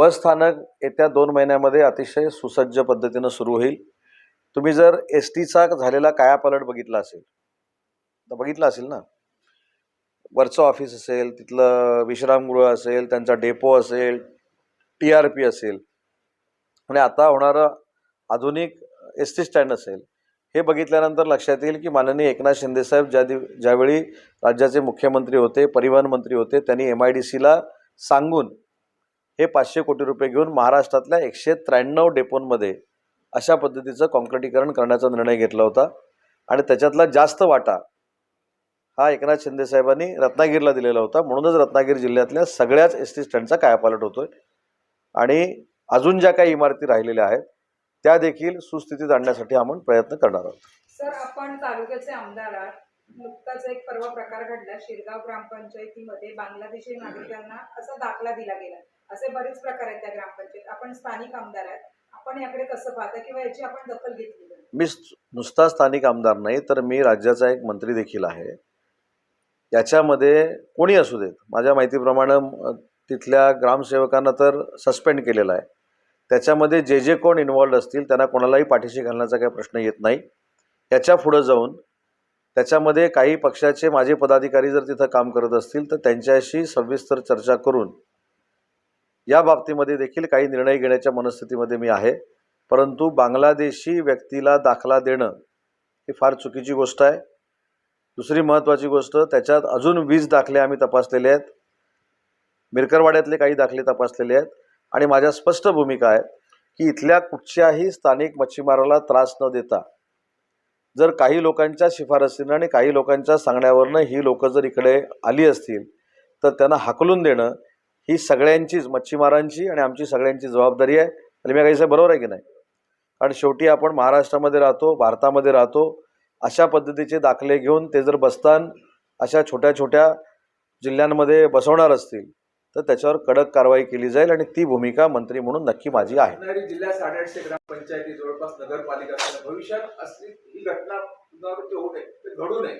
बस स्थानक येत्या दोन महिन्यामध्ये अतिशय सुसज्ज पद्धतीनं सुरू होईल. तुम्ही जर एस टीचा झालेला कायापालट बघितला असेल तर बघितला असेल ना? वरचं ऑफिस असेल तिथलं विश्रामगृह असेल त्यांचा डेपो असेल टी आर पी असेल. आणि आता होणारं आधुनिक एस टी स्टँड असेल हे बघितल्यानंतर लक्षात येईल की माननीय एकनाथ शिंदेसाहेब ज्या दिव ज्यावेळी राज्याचे मुख्यमंत्री होते परिवहन मंत्री होते त्यांनी एम आय डी सीला सांगून हे पाचशे कोटी रुपये घेऊन महाराष्ट्रातल्या एकशे त्र्याण्णव डेपोंमध्ये अशा पद्धतीचं कॉन्क्रिटीकरण करण्याचा निर्णय घेतला होता. आणि त्याच्यातला जास्त वाटा हा एकनाथ शिंदे साहेबांनी रत्नागिरीला दिलेला होता. म्हणूनच रत्नागिरी जिल्ह्यातल्या सगळ्याच एस टी स्टँडचा कायापालट होतोय. आणि अजून ज्या काही इमारती राहिलेल्या आहेत त्या देखील सुस्थितीत आणण्यासाठी आपण प्रयत्न करणार आहोत. सर आपण तालुक्याचे आमदार आहात. नुकताच एक परवा प्रकार घडला. शिरगाव ग्रामपंचायतीमध्ये बांगलादेशी नागरिकांना असा दाखला दिला गेला. असे बरेच प्रकार आहेत त्या ग्रामपंचायत आपण स्थानिक आमदार आहेत. आपण याकडे कसं पाहता किंवा याची आपण दखल घेतली मी नुसता स्थानिक आमदार नाही तर मी राज्याचा एक मंत्री देखील आहे. याच्यामध्ये कोणी असू देत? माझ्या माहितीप्रमाणे तिथल्या ग्रामसेवकांना तर सस्पेंड केलेला आहे. त्याच्यामध्ये जे जे कोण इन्वॉल्ड असतील त्यांना कोणालाही पाठीशी घालण्याचा काही प्रश्न येत नाही. याच्या पुढं जाऊन त्याच्यामध्ये काही पक्षाचे माझे पदाधिकारी जर तिथं काम करत असतील तर त्यांच्याशी सविस्तर चर्चा करून या बाबतीमध्ये देखील काही निर्णय घेण्याच्या मनस्थितीमध्ये मी आहे. परंतु बांगलादेशी व्यक्तीला दाखला देणं ही फार चुकीची गोष्ट आहे. दुसरी महत्त्वाची गोष्ट त्याच्यात अजून वीस दाखले आम्ही तपासलेले आहेत. मिरकरवाड्यातले काही दाखले तपासलेले आहेत. आणि माझ्या स्पष्ट भूमिका आहे की इथल्या कुठच्याही स्थानिक मच्छीमाराला त्रास न देता जर काही लोकांच्या शिफारसीनं आणि काही लोकांच्या सांगण्यावरनं ही लोकं जर इकडे आली असतील तर त्यांना हाकलून देणं ही सगळ्यांचीच मच्छीमारांची आणि आमची सगळ्यांची जबाबदारी आहे. आणि मी काही साहेब बरोबर आहे की नाही? कारण शेवटी आपण महाराष्ट्रामध्ये राहतो भारतामध्ये राहतो अशा पद्धतीचे दाखले घेऊन ते जर बसतान अशा छोट्या छोट्या जिल्ह्यांमध्ये बसवणार असतील तर त्याच्यावर कडक कारवाई केली जाईल आणि ती भूमिका मंत्री म्हणून नक्की माझी आहे. जिल्ह्यात साडेआठशे ग्रामपंचायती जवळपास नगरपालिका भविष्यात असली ही घटना घडू नये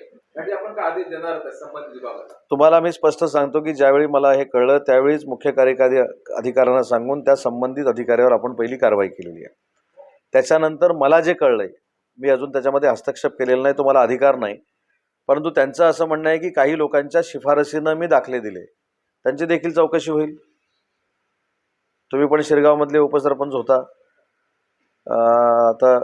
तुम्हाला मी स्पष्ट सांगतो की ज्यावेळी मला हे कळलं त्यावेळीच मुख्य कार्यकारी अधिकाऱ्यांना सांगून त्या संबंधित अधिकाऱ्यावर आपण पहिली कारवाई केलेली आहे. त्याच्यानंतर मला जे कळलंय मी अजून त्याच्यामध्ये हस्तक्षेप केलेला नाही तो मला अधिकार नाही. परंतु त्यांचं असं म्हणणं आहे की काही लोकांच्या शिफारसीनं मी दाखले दिले. त्यांची देखील चौकशी होईल. तुम्ही पण शिरगावमधले उपसरपंच होता. आता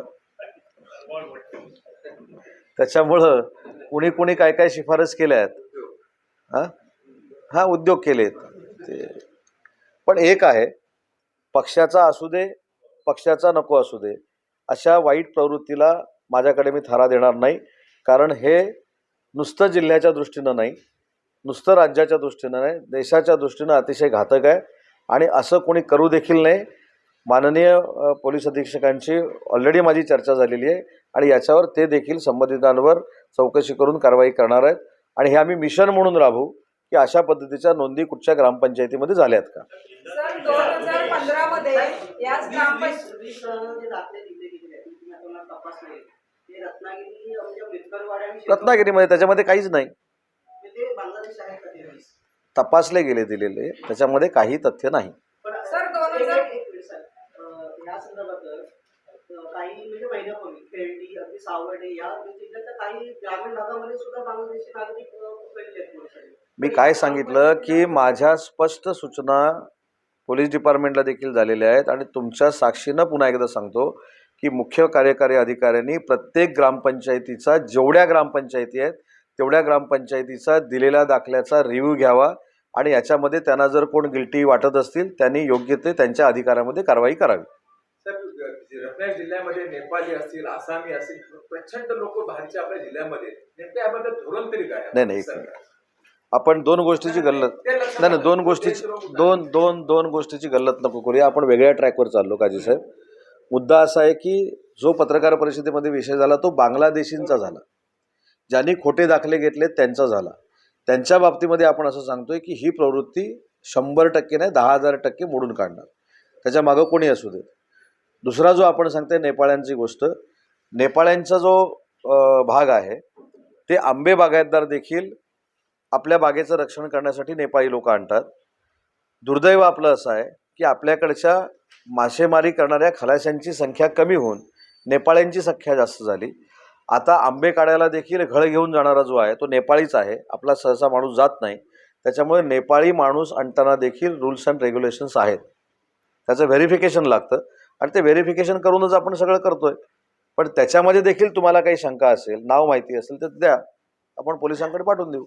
त्याच्यामुळं कुणी कुणी काय काय शिफारस केल्या आहेत. हां? हां उद्योग केलेत ते पण एक आहे पक्षाचा असू दे पक्षाचा नको असू दे अशा वाईट प्रवृत्तीला माझ्याकडे मी थारा देणार नाही. कारण हे नुसतं जिल्ह्याच्या दृष्टीनं नाही नुसतं राज्याच्या दृष्टीनं नाही देशाच्या दृष्टीनं अतिशय घातक आहे. आणि असं कोणी करू देखील नाही माननीय पोलीस अधीक्षकांची ऑलरेडी माझी चर्चा झालेली आहे आणि याच्यावर ते देखील संबंधितांवर चौकशी करून कारवाई करणार आहेत. आणि हे आम्ही मिशन म्हणून राबवू की अशा पद्धतीच्या नोंदी कुठच्या ग्रामपंचायतीमध्ये झाल्यात का? म्हणजे रत्नागिरीमध्ये त्याच्यामध्ये काहीच नाही ते बांगलादेश आहे का ते वीस? तपासले गेले दिलेले. त्याच्यामध्ये काही तथ्य नाही. म्हणजे पोलिसांनी मी काय सांगितलं की माझ्या स्पष्ट सूचना पोलीस डिपार्टमेंटला देखील झालेल्या आहेत आणि तुमच्या साक्षीनं पुन्हा एकदा सांगतो की मुख्य कार्यकारी अधिकाऱ्यांनी प्रत्येक ग्रामपंचायतीचा जेवढ्या ग्रामपंचायती आहेत तेवढ्या ग्रामपंचायतीचा दिलेल्या दाखल्याचा रिव्ह्यू घ्यावा. आणि याच्यामध्ये त्यांना जर कोण गिल्टी वाटत असतील त्यांनी योग्य ते त्यांच्या अधिकारामध्ये कारवाई करावी. रत्नागिरी जिल्ह्यामध्ये नेपाळी असतील आसामी असतील प्रचंड लोक बाहेरच्या आपल्या जिल्ह्यामध्ये नेमकं याबद्दल धोरण तरी काय? नाही, नाही. आपण दोन गोष्टीची गल्लत नाही नाही दोन. गोष्टीची दोन दोन दोन गोष्टीची गल्लत नको करूया. आपण वेगळ्या ट्रॅकवर चाललो काजी साहेब. मुद्दा असा आहे की जो पत्रकार परिषदेमध्ये विषय झाला तो बांगलादेशींचा झाला. ज्यांनी खोटे दाखले घेतले त्यांचा झाला. त्यांच्या बाबतीमध्ये आपण असं सांगतोय की ही प्रवृत्ती शंभर टक्के नाही दहा हजार टक्के मोडून काढणार. त्याच्या मागं कोणी असू दे दुसरा जो आपण सांगतोय नेपाळ्यांची गोष्ट नेपाळ्यांचा जो भाग आहे ते आंबे बागायतदार देखील आपल्या बागेचं रक्षण करण्यासाठी नेपाळी लोक आणतात. दुर्दैव आपलं असं आहे की आपल्याकडच्या मासेमारी करणाऱ्या खलाशांची संख्या कमी होऊन नेपाळ्यांची संख्या जास्त झाली. आता आंबे काढायला देखील घळ घेऊन जाणारा जो आहे तो नेपाळीच आहे. आपला सहसा माणूस जात नाही. त्याच्यामुळे नेपाळी माणूस आणताना देखील रूल्स अँड रेग्युलेशन्स आहेत. त्याचं व्हेरिफिकेशन लागतं. आणि ते व्हेरिफिकेशन करूनच आपण सगळं करतोय. पण त्याच्यामध्ये देखील तुम्हाला काही शंका असेल नाव माहिती असेल तर द्या. आपण पोलिसांकडे पाठवून देऊ.